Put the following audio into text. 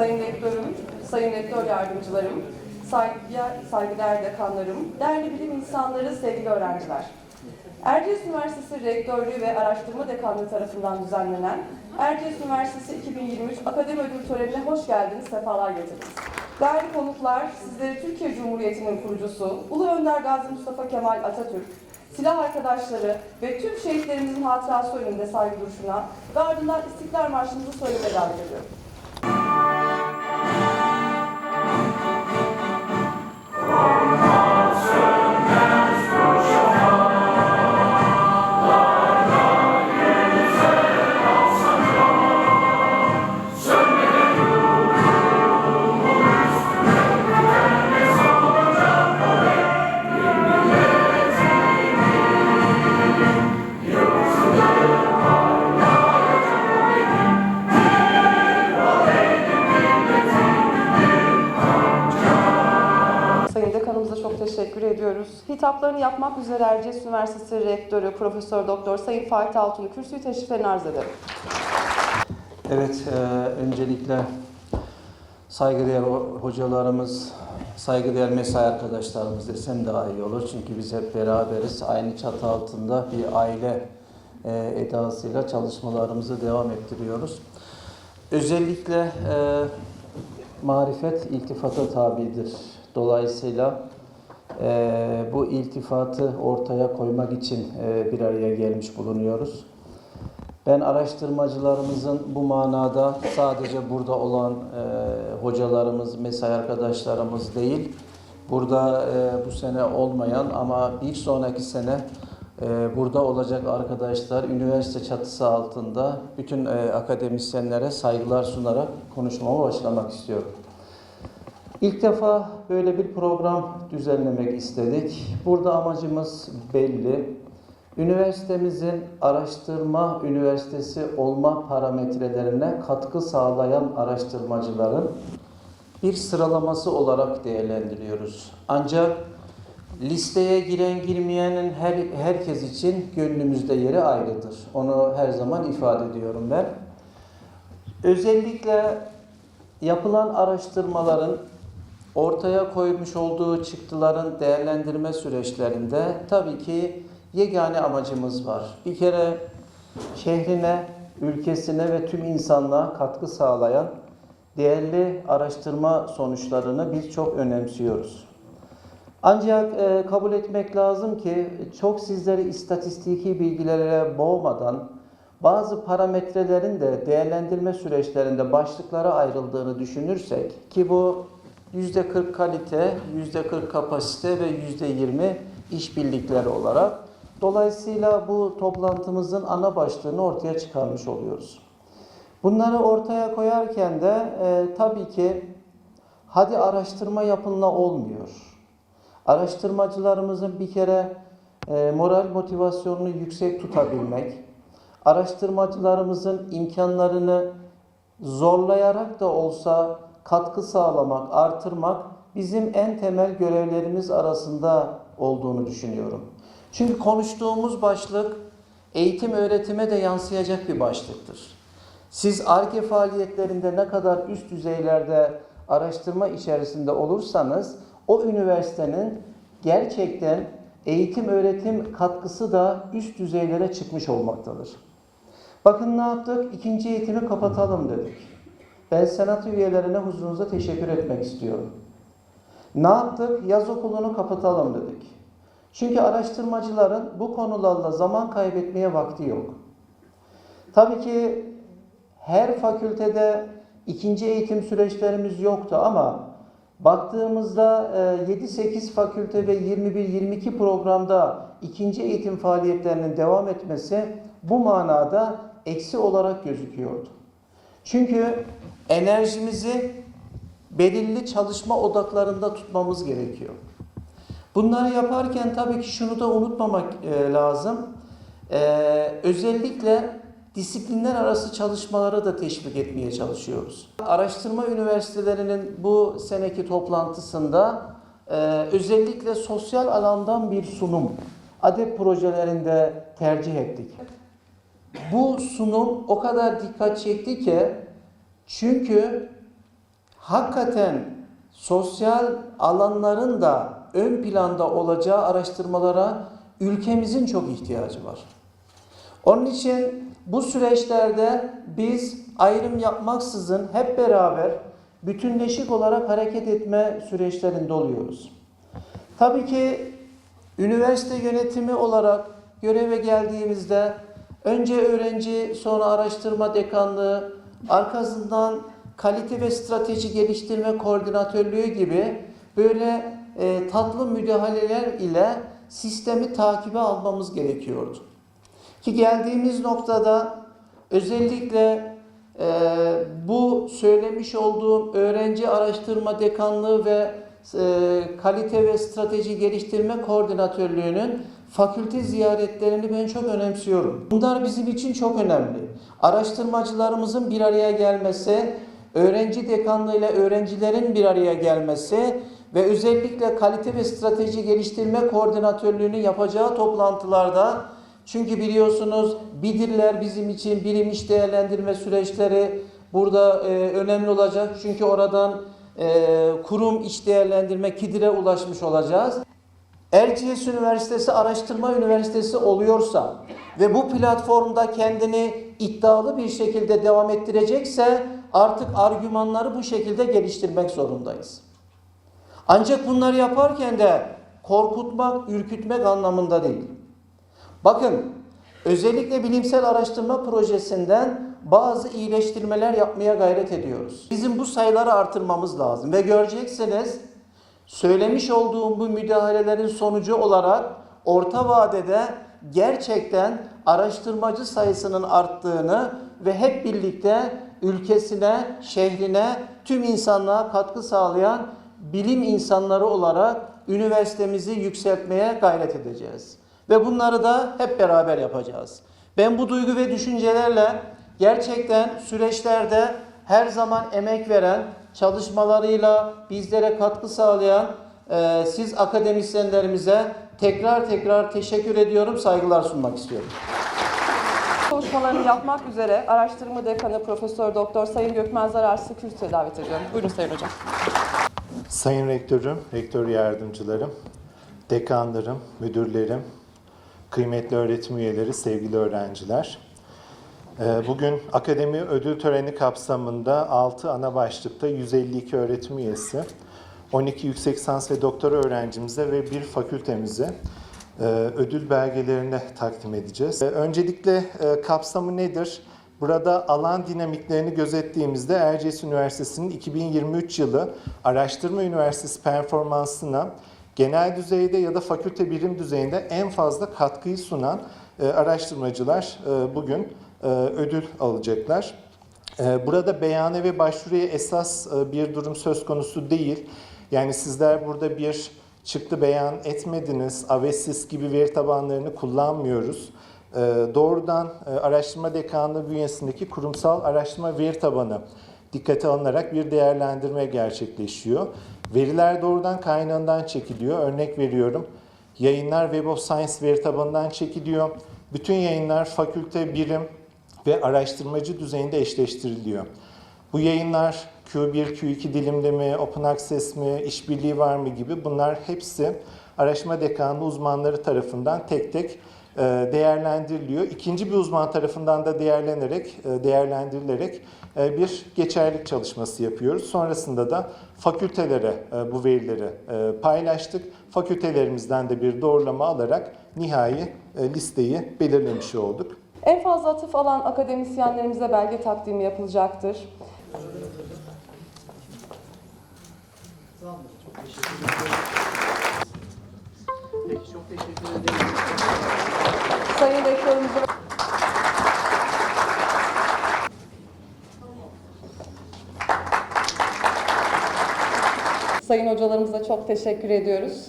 Sayın Rektörüm, Sayın Rektör Yardımcılarım, saygıdeğer, saygıdeğer dekanlarım, değerli bilim insanları, sevgili öğrenciler. Erciyes Üniversitesi Rektörlüğü ve Araştırma Dekanlığı tarafından düzenlenen Erciyes Üniversitesi 2023 Akademi Ödül Töreni'ne hoş geldiniz, sefalar getirdiniz. Değerli konuklar, sizleri Türkiye Cumhuriyeti'nin kurucusu Ulu Önder Gazi Mustafa Kemal Atatürk, silah arkadaşları ve tüm şehitlerimizin hatırası önünde saygı duruşuna ve ardından İstiklal Marşımızı söylemeye davet ediyorum. Teşekkür ediyoruz. Hitaplarını yapmak üzere Erciyes Üniversitesi Rektörü Profesör Doktor Sayın Fatih Altun'u kürsüyü teşriflerini arz ederim. Evet, e, öncelikle saygıdeğer ho- hocalarımız, saygıdeğer mesai arkadaşlarımız desem daha iyi olur. Çünkü biz hep beraberiz. Aynı çatı altında bir aile e, edasıyla çalışmalarımızı devam ettiriyoruz. Özellikle e, marifet iltifata tabidir. Dolayısıyla e, bu iltifatı ortaya koymak için e, bir araya gelmiş bulunuyoruz. Ben araştırmacılarımızın bu manada sadece burada olan e, hocalarımız, mesai arkadaşlarımız değil, burada e, bu sene olmayan ama bir sonraki sene e, burada olacak arkadaşlar üniversite çatısı altında bütün e, akademisyenlere saygılar sunarak konuşmama başlamak istiyorum. İlk defa böyle bir program düzenlemek istedik. Burada amacımız belli. Üniversitemizin araştırma üniversitesi olma parametrelerine katkı sağlayan araştırmacıların bir sıralaması olarak değerlendiriyoruz. Ancak listeye giren girmeyenin her, herkes için gönlümüzde yeri ayrıdır. Onu her zaman ifade ediyorum ben. Özellikle yapılan araştırmaların ortaya koymuş olduğu çıktıların değerlendirme süreçlerinde tabii ki yegane amacımız var. Bir kere şehrine, ülkesine ve tüm insanlığa katkı sağlayan değerli araştırma sonuçlarını biz çok önemsiyoruz. Ancak e, kabul etmek lazım ki çok sizleri istatistiki bilgilere boğmadan bazı parametrelerin de değerlendirme süreçlerinde başlıklara ayrıldığını düşünürsek ki bu %40 kalite, %40 kapasite ve %20 işbirlikleri olarak dolayısıyla bu toplantımızın ana başlığını ortaya çıkarmış oluyoruz. Bunları ortaya koyarken de e, tabii ki hadi araştırma yapınla olmuyor. Araştırmacılarımızın bir kere e, moral motivasyonunu yüksek tutabilmek, araştırmacılarımızın imkanlarını zorlayarak da olsa katkı sağlamak, artırmak bizim en temel görevlerimiz arasında olduğunu düşünüyorum. Çünkü konuştuğumuz başlık eğitim öğretime de yansıyacak bir başlıktır. Siz ARGE faaliyetlerinde ne kadar üst düzeylerde araştırma içerisinde olursanız o üniversitenin gerçekten eğitim öğretim katkısı da üst düzeylere çıkmış olmaktadır. Bakın ne yaptık? İkinci eğitimi kapatalım dedik. Ben senat üyelerine huzurunuza teşekkür etmek istiyorum. Ne yaptık? Yaz okulunu kapatalım dedik. Çünkü araştırmacıların bu konularla zaman kaybetmeye vakti yok. Tabii ki her fakültede ikinci eğitim süreçlerimiz yoktu ama baktığımızda e, 7-8 fakülte ve 21-22 programda ikinci eğitim faaliyetlerinin devam etmesi bu manada eksi olarak gözüküyordu. Çünkü enerjimizi belirli çalışma odaklarında tutmamız gerekiyor. Bunları yaparken tabii ki şunu da unutmamak e, lazım. E, özellikle disiplinler arası çalışmaları da teşvik etmeye çalışıyoruz. Araştırma üniversitelerinin bu seneki toplantısında e, özellikle sosyal alandan bir sunum ADEP projelerinde tercih ettik. Bu sunum o kadar dikkat çekti ki çünkü hakikaten sosyal alanların da ön planda olacağı araştırmalara ülkemizin çok ihtiyacı var. Onun için bu süreçlerde biz ayrım yapmaksızın hep beraber bütünleşik olarak hareket etme süreçlerinde oluyoruz. Tabii ki üniversite yönetimi olarak göreve geldiğimizde önce öğrenci sonra araştırma dekanlığı arkasından kalite ve strateji geliştirme koordinatörlüğü gibi böyle e, tatlı müdahaleler ile sistemi takibe almamız gerekiyordu. Ki geldiğimiz noktada özellikle e, bu söylemiş olduğum öğrenci araştırma dekanlığı ve e, kalite ve strateji geliştirme koordinatörlüğünün fakülte ziyaretlerini ben çok önemsiyorum. Bunlar bizim için çok önemli. Araştırmacılarımızın bir araya gelmesi, öğrenci dekanlığı ile öğrencilerin bir araya gelmesi ve özellikle kalite ve strateji geliştirme koordinatörlüğünün yapacağı toplantılarda çünkü biliyorsunuz BİDİR'ler bizim için birim iş değerlendirme süreçleri burada e, önemli olacak. Çünkü oradan kurum iş değerlendirme KİDİR'e ulaşmış olacağız. Erciyes Üniversitesi Araştırma Üniversitesi oluyorsa ve bu platformda kendini iddialı bir şekilde devam ettirecekse artık argümanları bu şekilde geliştirmek zorundayız. Ancak bunları yaparken de korkutmak, ürkütmek anlamında değil. Bakın, özellikle bilimsel araştırma projesinden bazı iyileştirmeler yapmaya gayret ediyoruz. Bizim bu sayıları artırmamız lazım ve göreceksiniz söylemiş olduğum bu müdahalelerin sonucu olarak orta vadede gerçekten araştırmacı sayısının arttığını ve hep birlikte ülkesine, şehrine, tüm insanlığa katkı sağlayan bilim insanları olarak üniversitemizi yükseltmeye gayret edeceğiz. Ve bunları da hep beraber yapacağız. Ben bu duygu ve düşüncelerle gerçekten süreçlerde her zaman emek veren, çalışmalarıyla bizlere katkı sağlayan e, siz akademisyenlerimize tekrar tekrar teşekkür ediyorum, saygılar sunmak istiyorum. Konuşmalarını yapmak üzere araştırma dekanı Profesör Doktor Sayın Gökmen Zararsız Kürsü'ye davet ediyorum. Buyurun Sayın Hocam. Sayın Rektörüm, Rektör Yardımcılarım, dekanlarım, müdürlerim, kıymetli öğretim üyeleri, sevgili öğrenciler. Ee, Bugün akademi ödül töreni kapsamında 6 ana başlıkta 152 öğretim üyesi, 12 yüksek lisans ve doktora öğrencimize ve bir fakültemize e, ödül belgelerini takdim edeceğiz. Ee, Öncelikle e, kapsamı nedir? Burada alan dinamiklerini gözettiğimizde Erciyes Üniversitesi'nin 2023 yılı Araştırma Üniversitesi performansına genel düzeyde ya da fakülte birim düzeyinde en fazla katkıyı sunan araştırmacılar e, bugün e, ödül alacaklar. E, Burada beyane ve başvuruya esas bir durum söz konusu değil. Yani sizler burada bir çıktı beyan etmediniz, Avesis gibi veri tabanlarını kullanmıyoruz. Doğrudan araştırma dekanlığı bünyesindeki kurumsal araştırma veri tabanı dikkate alınarak bir değerlendirme gerçekleşiyor. Veriler doğrudan kaynağından çekiliyor. Örnek veriyorum. Yayınlar Web of Science veri tabanından çekiliyor. Bütün yayınlar fakülte, birim ve araştırmacı düzeyinde eşleştiriliyor. Bu yayınlar Q1, Q2 dilimde mi, Open Access mi, işbirliği var mı gibi bunlar hepsi araştırma dekanlığı uzmanları tarafından tek tek değerlendiriliyor. İkinci bir uzman tarafından da değerlenerek, e, değerlendirilerek e, bir geçerlik çalışması yapıyoruz. Sonrasında da fakültelere e, bu verileri e, paylaştık. Fakültelerimizden de bir doğrulama alarak nihai e, listeyi belirlemiş olduk. En fazla atıf alan akademisyenlerimize belge takdimi yapılacaktır. Peki çok teşekkür ederim. Sayın Rektörümüze Sayın hocalarımıza çok teşekkür ediyoruz.